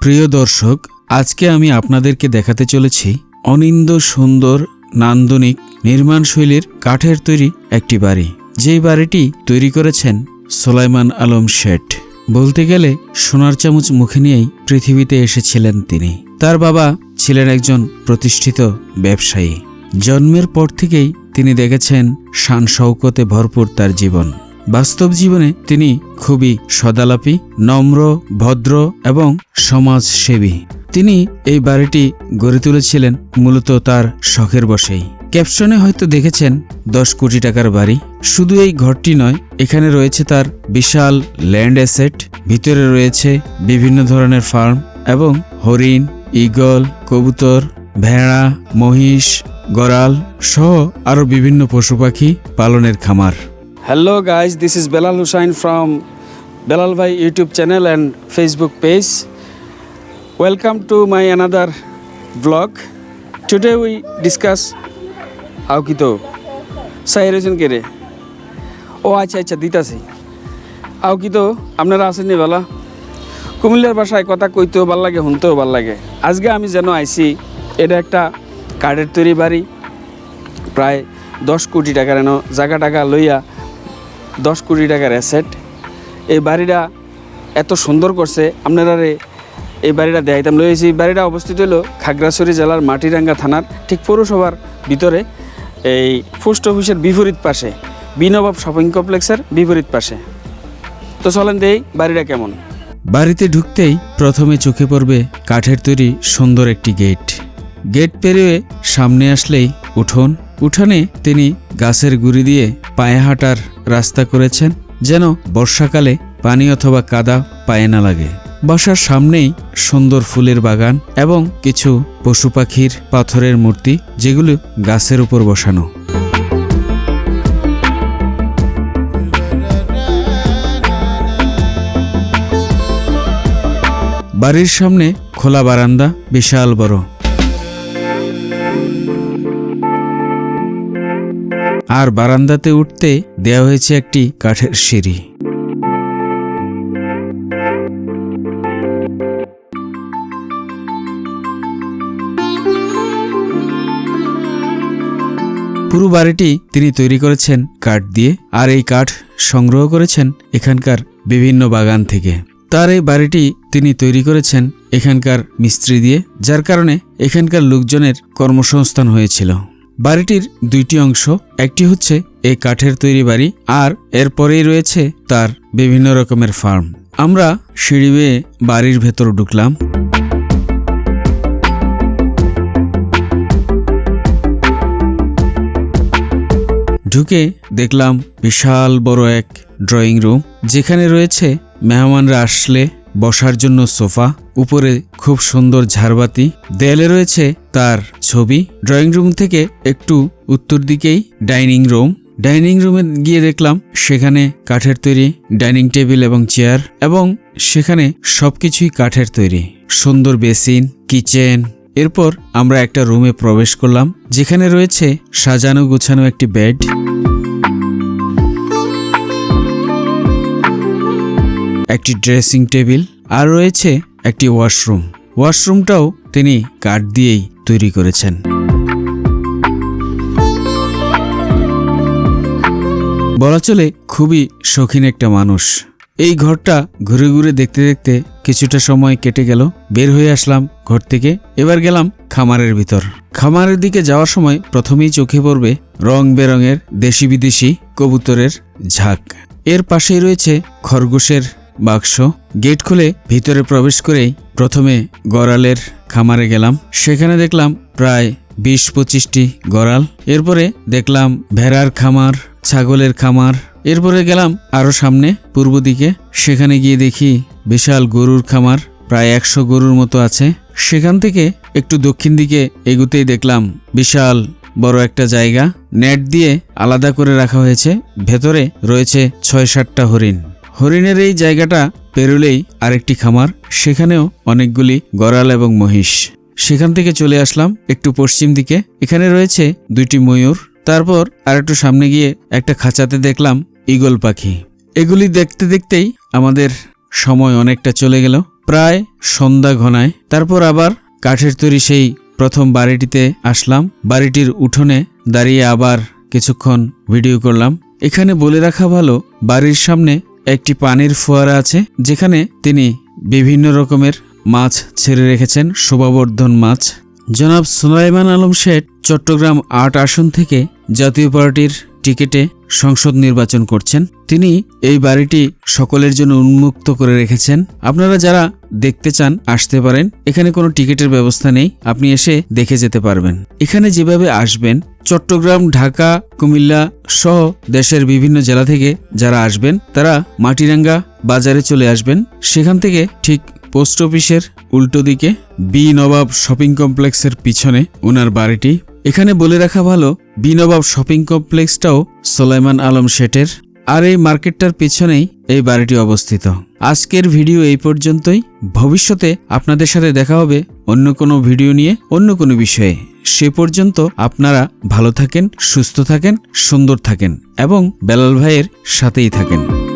প্রিয় দর্শক, আজকে আমি আপনাদেরকে দেখাতে চলেছি অনিন্দ সুন্দর নান্দনিক নির্মাণ শৈলীর কাঠের তৈরি একটি বাড়ি। যেই বাড়িটি তৈরি করেছেন সোলাইমান আলম শেঠ। বলতে গেলে সোনার চামচ মুখে নিয়েই পৃথিবীতে এসেছিলেন তিনি। তার বাবা ছিলেন একজন প্রতিষ্ঠিত ব্যবসায়ী। জন্মের পর থেকেই তিনি দেখেছেন শান শৌকতে ভরপুর তার জীবন। বাস্তব জীবনে তিনি খুবই সদালাপী, নম্র, ভদ্র এবং সমাজসেবী। তিনি এই বাড়িটি গড়ে তুলেছিলেন মূলত তার শখের বসেই ক্যাপশনে হয়তো দেখেছেন, দশ কোটি টাকার বাড়ি। শুধু এই ঘরটি নয়, এখানে রয়েছে তার বিশাল ল্যান্ড অ্যাসেট, ভিতরে রয়েছে বিভিন্ন ধরনের ফার্ম এবং হরিণ, ঈগল, কবুতর, ভেড়া, মহিষ গরাল সহ আরও বিভিন্ন পশু পাখি পালনের খামার। Hello guys this is Belal Hussain from Belal bhai YouTube channel and Facebook page welcome to my another vlog today we discuss আউকিত সাহেরোজন কে রে ও আচ্ছা আচ্ছা দিতাসি আউকিত আপনারা আসেননি বেলা কুমিল্লার বাসায় কথা কইতেও ভালো লাগে শুনতেও ভালো লাগে আজকে আমি যেন আইসি এটা একটা কার্ডের তৈরি বাড়ি প্রায় দশ কোটি টাকার যেন জায়গা টাকা লইয়া দশ কোটি টাকার অ্যাসেট এই বাড়িটা এত সুন্দর করছে আপনারা এই বাড়িটা দেখাইতাম। লইয়েছি এই বাড়িটা অবস্থিত হলো খাগড়াছড়ি জেলার মাটিরাঙ্গা থানার ঠিক পৌরসভার ভিতরে, এই পোস্ট অফিসের বিপরীত পাশে, বিনবাব শপিং কমপ্লেক্সের বিপরীত পাশে। তো চলেন দেই বাড়িটা কেমন। বাড়িতে ঢুকতেই প্রথমে চোখে পড়বে কাঠের তৈরি সুন্দর একটি গেট। গেট পেরিয়ে সামনে আসলেই উঠোন। উঠানে তিনি গাছের গুড়ি দিয়ে পায়ে হাঁটার রাস্তা করেছেন যেন বর্ষাকালে পানি অথবা কাদা পায়ে না লাগে। বাসার সামনেই সুন্দর ফুলের বাগান এবং কিছু পশু পাখির পাথরের মূর্তি যেগুলো গাছের উপর বসানো। বাড়ির সামনে খোলা বারান্দা বিশাল বড়। আর বারান্দাতে উঠতে দেয়া হয়েছে একটি কাঠের সিঁড়ি। পুরো বাড়িটি তিনি তৈরি করেছেন কাঠ দিয়ে আর এই কাঠ সংগ্রহ করেছেন এখানকার বিভিন্ন বাগান থেকে। তার এই বাড়িটি তিনি তৈরি করেছেন এখানকার মিস্ত্রি দিয়ে, যার কারণে এখানকার লোকজনের কর্মসংস্থান হয়েছিল। বাড়িটির দুইটি অংশ, একটি হচ্ছে এই কাঠের তৈরি বাড়ি আর এরপরেই রয়েছে তার বিভিন্ন রকমের ফার্ম। আমরা সিঁড়ি বেয়ে বাড়ির ভেতর ঢুকলাম। ঢুকে দেখলাম বিশাল বড় এক ড্রয়িং রুম, যেখানে রয়েছে মেহমানরা আসলে বসার জন্য সোফা, উপরে খুব সুন্দর ঝাড়বাতি, দেয়ালে রয়েছে তার ছবি। ড্রয়িং রুম থেকে একটু উত্তর দিকেই ডাইনিং রুম। ডাইনিং রুমে গিয়ে দেখলাম সেখানে কাঠের তৈরি ডাইনিং টেবিল এবং চেয়ার এবং সেখানে সবকিছুই কাঠের তৈরি। সুন্দর বেসিন, কিচেন। এরপর আমরা একটা রুমে প্রবেশ করলাম, যেখানে রয়েছে সাজানো গোছানো একটি বেড। একটি ড্রেসিং টেবিল আর রয়েছে একটি ওয়াশরুম। ওয়াশরুমটাও তিনি কাঠ দিয়েই তৈরি করেছেন। বলা চলে খুবই শৌখিন একটা মানুষ। এই ঘরটা ঘুরে ঘুরে দেখতে দেখতে কিছুটা সময় কেটে গেল। বের হয়ে আসলাম ঘর থেকে। এবার গেলাম খামারের ভিতর। খামারের দিকে যাওয়ার সময় প্রথমেই চোখে পড়বে রং বেরঙের দেশি বিদেশি কবুতরের ঝাঁক। এর পাশেই রয়েছে খরগোশের বাক্স। গেট খুলে ভিতরে প্রবেশ করেই প্রথমে গড়ালের খামারে গেলাম। সেখানে দেখলাম প্রায় বিশ পঁচিশটি গড়াল। এরপরে দেখলাম ভেড়ার খামার, ছাগলের খামার। এরপরে গেলাম আরও সামনে, পূর্ব দিকে। সেখানে গিয়ে দেখি বিশাল গরুর খামার, প্রায় একশো গরুর মতো আছে। সেখান থেকে একটু দক্ষিণ দিকে এগুতেই দেখলাম বিশাল বড় একটা জায়গা। নেট দিয়ে আলাদা করে রাখা হয়েছে। ভেতরে রয়েছে ছয় সাতটা হরিণ। হরিণের এই জায়গাটা পেরুলেই আরেকটি খামার, সেখানেও অনেকগুলি গড়াল এবং মহিষ। সেখান থেকে চলে আসলাম একটু পশ্চিম দিকে। এখানে রয়েছে দুইটি ময়ূর, তারপর আর একটু সামনে গিয়ে একটা খাঁচাতে দেখলাম ঈগল পাখি। এগুলি দেখতে দেখতেই আমাদের সময় অনেকটা চলে গেল। প্রায় সন্ধ্যা ঘনায়, তারপর আবার কাঠের তৈরি সেই প্রথম বাড়িটিতে আসলাম। বাড়িটির উঠোনে দাঁড়িয়ে আবার কিছুক্ষণ ভিডিও করলাম। এখানে বলে রাখা ভালো, বাড়ির সামনে একটি পানির ফোয়ারা আছে, যেখানে তিনি বিভিন্ন রকমের মাছ ছেড়ে রেখেছেন, শোভাবর্ধন মাছ। জনাব সুলাইমান আলম শেঠ, চট্টগ্রাম আট আসন থেকে জাতীয় পার্টির টিকিটে সংসদ নির্বাচন করছেন। তিনি এই বাড়িটি সকলের জন্য উন্মুক্ত করে রেখেছেন। আপনারা যারা দেখতে চান, আসতে পারেন। এখানে কোনো টিকিটের ব্যবস্থা নেই। আপনি এসে দেখে যেতে পারবেন। এখানে যেভাবে আসবেন, চট্টগ্রাম, ঢাকা, কুমিল্লা সহ দেশের বিভিন্ন জেলা থেকে যারা আসবেন, তারা মাটিরাঙ্গা বাজারে চলে আসবেন। সেখান থেকে ঠিক পোস্ট অফিসের উল্টো দিকে বি নবাব শপিং কমপ্লেক্সের পিছনে ওনার বাড়িটি এখানে বলে রাখা ভালো বি নবাব শপিং কমপ্লেক্সটাও সোলাইমান আলম শেঠের। আর এই মার্কেটটার পিছনেই এই বাড়িটি অবস্থিত। আজকের ভিডিও এই পর্যন্তই। ভবিষ্যতে আপনাদের সাথে দেখা হবে অন্য কোনো ভিডিও নিয়ে, অন্য কোনো বিষয়ে। সে পর্যন্ত আপনারা ভালো থাকেন, সুস্থ থাকেন, সুন্দর থাকেন এবং বেলাল ভাইয়ের সাথেই থাকেন।